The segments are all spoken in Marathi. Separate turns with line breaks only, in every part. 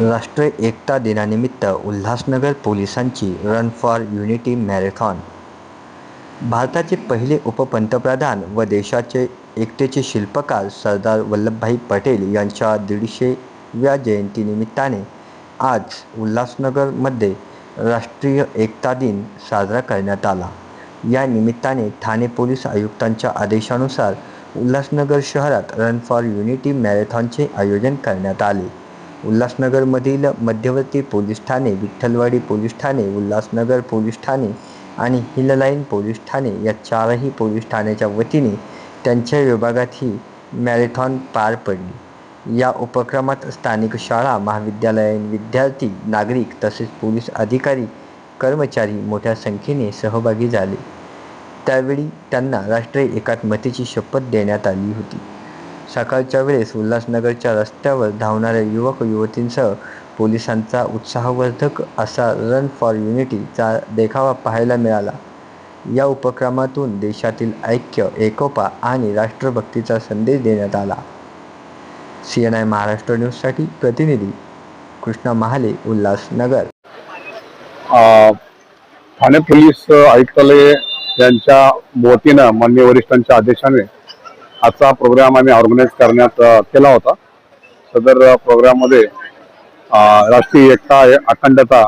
राष्ट्रीय एकता दिनानिमित्त उल्हासनगर पोलिसांची रन फॉर युनिटी मॅरेथॉन भारताचे पहिले उपपंतप्रधान व देशाचे एकतेचे शिल्पकार सरदार वल्लभभाई पटेल यांच्या दीडशेव्या जयंतीनिमित्ताने आज उल्हासनगरमध्ये राष्ट्रीय एकता दिन साजरा करण्यात आला. या निमित्ताने ठाणे पोलीस आयुक्तांच्या आदेशानुसार उल्हासनगर शहरात रन फॉर युनिटी मॅरेथॉनचे आयोजन करण्यात आले. उल्हासनगरमधील मध्यवर्ती police Thane Vitthalwadi police Thane Ulhasnagar police Thane आणि हिललाईन पोलीस ठाणे या चारही पोलीस ठाण्याच्या वतीने त्यांच्या विभागात ही मॅरेथॉन पार पडली. या उपक्रमात स्थानिक शाळा महाविद्यालयीन विद्यार्थी नागरिक तसेच पोलीस अधिकारी कर्मचारी मोठ्या संख्येने सहभागी झाले. त्यावेळी त्यांना राष्ट्रीय एकात्मतेची शपथ देण्यात आली होती. सकाळच्या वेळेस उल्हासनगरच्या रस्त्यावर धावणाऱ्या युवक युवतींसह पोलिसांचा उत्साहवर्धक असा रन फॉर युनिटीचा देखावा पाहायला मिळाला. या उपक्रमातून देशातील ऐक्य एकोपा आणि राष्ट्रभक्तीचा संदेश देण्यात आला. सी एन आय महाराष्ट्र न्यूजसाठी प्रतिनिधी कृष्णा महाले उल्हासनगर.
ठाणे पोलीस आयुक्तालय यांच्या वतीनं मान्य वरिष्ठांच्या आदेशाने आजचा प्रोग्राम आम्ही ऑर्गनाईज करण्यात केला होता. सदर प्रोग्राममध्ये राष्ट्रीय एकता अखंडता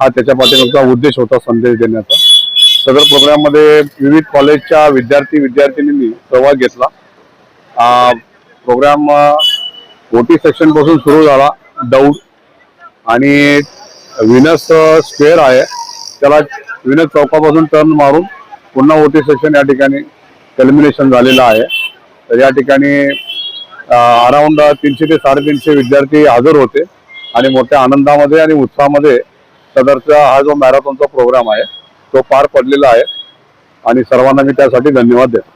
हा त्याच्या पाठीमागचा उद्देश होता संदेश देण्याचा. सदर प्रोग्राममध्ये विविध कॉलेजच्या विद्यार्थी विद्यार्थिनींनी सहभाग घेतला. प्रोग्राम ओटी सेक्शनपासून सुरू झाला दौड. आणि विनस स्क्वेअर आहे. त्याला विनस चौकापासून टर्न मारून पुन्हा ओटी सेक्शन या ठिकाणी कल्मिनेशन झालेलं आहे. तर या ठिकाणी अराउंड तीनशे ते साडेतीनशे विद्यार्थी हजर होते आणि मोठ्या आनंदामध्ये आणि उत्साहामध्ये सदरचा हा जो मॅरेथॉनचा प्रोग्राम आहे तो पार पडलेला आहे. आणि सर्वांना मी त्यासाठी धन्यवाद देतो.